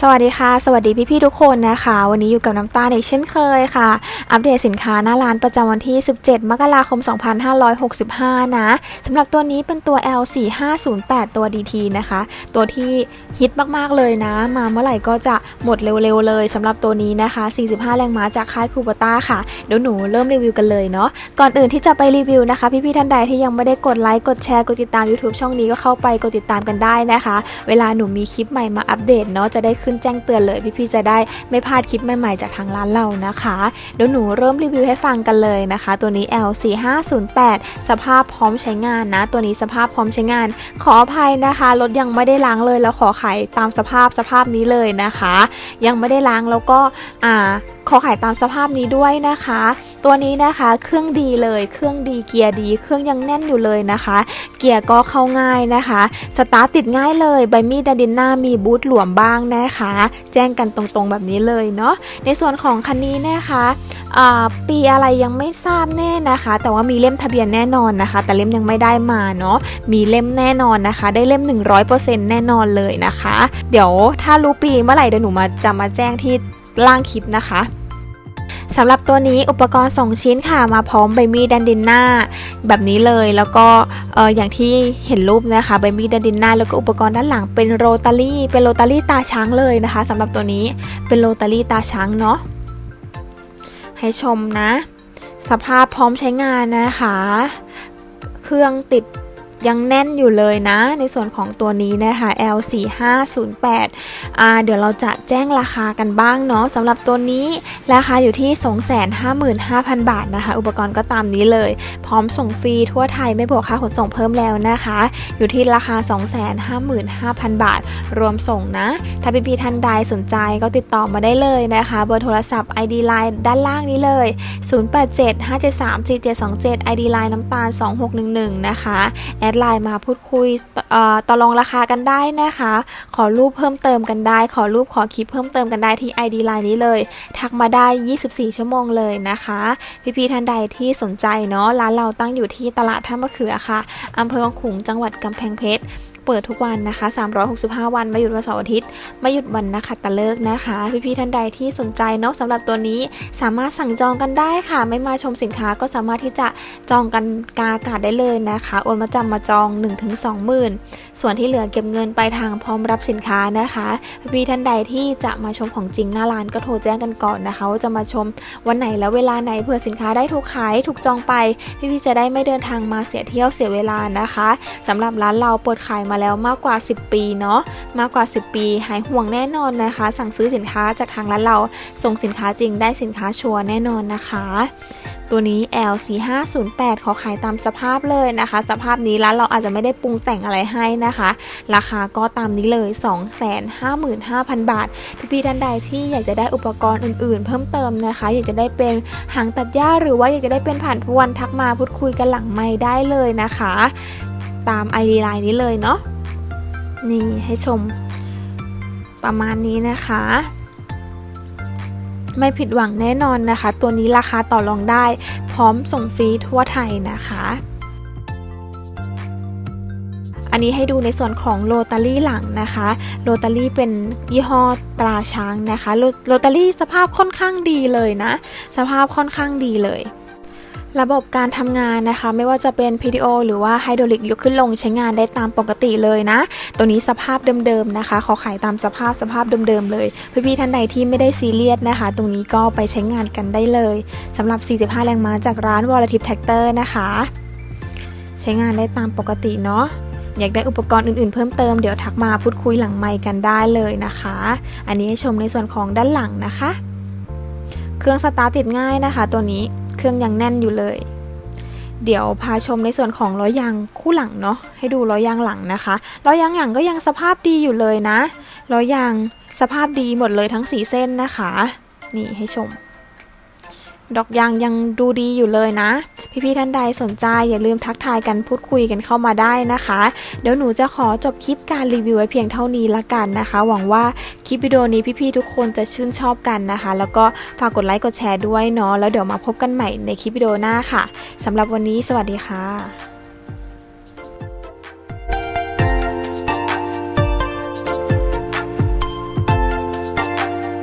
สวัสดีค่ะ สวัสดีพี่ๆทุกคนนะคะ วันนี้อยู่กับน้ำตาลอีกเช่นเคยค่ะ อัปเดตสินค้าหน้าร้านประจำวันที่ 17 มกราคม 2565 นะสำหรับตัวนี้เป็นตัว L4508 ตัว DT นะคะ ตัวที่ฮิตมากๆเลยนะ มาเมื่อไหร่ก็จะหมดเร็วๆเลยสำหรับตัวนี้นะคะ 45 แรงม้าจากค่ายคูปต้าค่ะ เดี๋ยวหนูเริ่มรีวิวกันเลยเนาะก่อนอื่นที่จะไปรีวิวนะคะ พี่ๆท่านใดที่ยังไม่ได้กดไลค์กดแชร์กดติดตาม YouTube ช่องนี้ก็เข้าไปกดติดตามกันได้นะคะ เวลาหนูมีคลิปใหม่มาอัปเดตเนาะจะได้ขึ้นแจ้งเตือนเลยพี่ๆจะได้ไม่พลาดคลิปใหม่ๆจากทางร้านเรานะคะเดี๋ยวหนูเริ่มรีวิวให้ฟังกันเลยนะคะ ตัวนี้ L4508 สภาพพร้อมใช้งานนะ ตัวนี้สภาพพร้อมใช้งาน ขออภัยนะคะรถยังไม่ได้ล้างเลยแล้วขอขายตามสภาพสภาพนี้เลยนะคะ ยังไม่ได้ล้างแล้วก็อ่าขอขายตามสภาพนี้ด้วยนะคะ ตัวนี้นะคะเครื่องดีเลยเครื่องดีเกียร์ดี เครื่องยังแน่นอยู่เลยนะคะ เกียร์ก็เข้าง่ายนะคะสตาร์ทติดง่ายเลยใบมีดดาดินหน้ามีบูทหลวมบ้างนะคะ แจ้งกันตรงๆแบบนี้เลยเนาะในส่วนของคันนี้นะคะปีอะไรยังไม่ทราบแน่นะคะ แต่ว่ามีเล่มทะเบียนแน่นอนนะคะ แต่เล่มยังไม่ได้มาเนาะมีเล่มแน่นอนนะคะ ได้เล่ม 100%แน่นอนเลยนะคะ เดี๋ยวถ้ารู้ปีเมื่อไหร่เดี๋ยวหนูมาจะมาแจ้งที่ล่างคลิปนะคะ สำหรับตัวนี้อุปกรณ์ 2 ชิ้นค่ะมาพร้อมใบมีดดันดินหน้าแบบนี้เลยแล้วก็เอออย่างที่เห็นรูปนะคะใบมีดดันดินหน้าแล้วก็อุปกรณ์ด้านหลังเป็นโรตารี่เป็นโรตารี่ตาช้างเลยนะคะสำหรับตัวนี้เป็นโรตารี่ตาช้างเนาะให้ชมนะ สภาพพร้อมใช้งานนะคะ เครื่องติด ยังแน่นอยู่เลยนะ ในส่วนของตัวนี้นะคะ L4508 อ่าเดี๋ยวเราจะแจ้งราคากันบ้างเนาะสำหรับตัวนี้ราคาอยู่ที่ 255,000 บาทนะคะ อุปกรณ์ก็ตามนี้เลย พร้อมส่งฟรีทั่วไทยไม่บวกค่าขนส่งเพิ่มแล้วนะคะ อยู่ที่ราคา 255,000 บาท รวมส่งนะ ถ้าพี่พี่ๆท่านใดสนใจก็ติดต่อมาได้เลยนะคะ เบอร์โทรศัพท์ ID Line ด้านล่างนี้เลย 0875734727 ID Line น้ำตาล 2611 นะคะแอดไลน์มาพูดคุยต่อรองราคากันได้นะคะ ขอรูปเพิ่มเติมกันได้ ขอรูปขอคลิปเพิ่มเติมกันได้ที่ ID Line นี้เลย ทักมาได้ 24 ชั่วโมงเลยนะคะ พี่ๆท่านใดที่สนใจเนาะร้านเราตั้งอยู่ที่ตลาดท่ามะเขือค่ะอำเภอขลุงจังหวัดกำแพงเพชร เปิดทุกวันนะคะ 365 วันไม่หยุดวันเสาร์อาทิตย์ ไม่หยุดวันนะคะตะเลิกนะคะ พี่ๆท่านใดที่สนใจเนาะสำหรับตัวนี้สามารถสั่งจองกันได้ค่ะ ไม่มาชมสินค้าก็สามารถที่จะจองกันกาอากาศได้เลยนะคะโอนมาจำมาจอง 1-2หมื่นส่วนที่เหลือเก็บเงินไปทางพร้อมรับสินค้านะคะพี่ๆท่านใดที่จะมาชมของจริงหน้าร้านก็โทรแจ้งกันก่อนนะคะว่าจะมาชมวันไหนแล้วเวลาไหนเผื่อสินค้าได้ถูกขายถูกจองไป พี่ๆจะได้ไม่เดินทางมาเสียเที่ยวเสียเวลานะคะสำหรับร้านเราเปิดขายมาแล้วมากกว่า 10 ปีเนาะมากกว่า 10 ปี หายห่วงแน่นอนนะคะ สั่งซื้อสินค้าจากทางร้านเราส่งสินค้าจริงได้สินค้าชัวร์แน่นอนนะคะตัวนี้ L4508 ขอขายตามสภาพเลยนะคะ สภาพนี้ร้านเราอาจจะไม่ได้ปรุงแต่งอะไรให้นะคะ ราคาก็ตามนี้เลย 255,000 บาท พี่ๆท่านใดที่อยากจะได้อุปกรณ์อื่นๆ เพิ่มเติมนะคะ อยากจะได้เป็นหางตัดหญ้าหรือว่าอยากจะได้เป็นผ่านทวนทักมาพูดคุยกันหลังไม่ได้เลยนะคะ ตาม ID Line นี้เลยเนาะนี่ให้ชมประมาณนี้นะคะ ไม่ผิดหวังแน่นอนนะคะ ตัวนี้ราคาต่อรองได้ พร้อมส่งฟรีทั่วไทยนะคะ อันนี้ให้ดูในส่วนของโรตารี่หลังนะคะโรตารี่เป็นยี่ห้อตราช้างนะคะโรโรตารี่สภาพค่อนข้างดีเลยนะ สภาพค่อนข้างดีเลย ระบบการทำงานนะคะ ไม่ว่าจะเป็น PDO หรือว่าไฮดรอลิกยกขึ้นลงใช้งานได้ตามปกติเลยนะ ตัวนี้สภาพเดิมๆนะคะ ขอขายตามสภาพสภาพเดิมๆเลย พี่ๆท่านใดที่ไม่ได้ซีเรียสนะคะ ตรงนี้ก็ไปใช้งานกันได้เลยสำหรับ 45 แรงม้าจากร้าน v o l a t i v e Tractor นะคะ ใช้งานได้ตามปกติเนาะอยากได้อุปกรณ์อื่นๆเพิ่มเติมเดี๋ยวทักมาพูดคุยหลังไมค์กันได้เลยนะคะ อันนี้ให้ชมในส่วนของด้านหลังนะคะ เครื่องสตาร์ทติดง่ายนะคะ ตัวนี้ รื่อง ยัง แน่นอยู่เลย เดี๋ยวพาชมในส่วนของล้อยางคู่หลังเนาะให้ดูล้อยางหลังนะคะล้อยางหลังก็ยังสภาพดีอยู่เลยนะล้อยางสภาพดีหมดเลยทั้งสีเส้นนะคะ นี่ให้ชม ดอกยางยังดูดีอยู่เลยนะ พี่ๆท่านใดสนใจอย่าลืมทักทายกันพูดคุยกันเข้ามาได้นะคะ เดี๋ยวหนูจะขอจบคลิปการรีวิวไว้เพียงเท่านี้ละกันนะคะ หวังว่าคลิปวิดีโอนี้พี่ๆทุกคนจะชื่นชอบกันนะคะ แล้วก็ฝากกดไลค์กดแชร์ด้วยเนาะแล้วเดี๋ยวมาพบกันใหม่ในคลิปวิดีโอหน้าค่ะสำหรับวันนี้สวัสดีค่ะ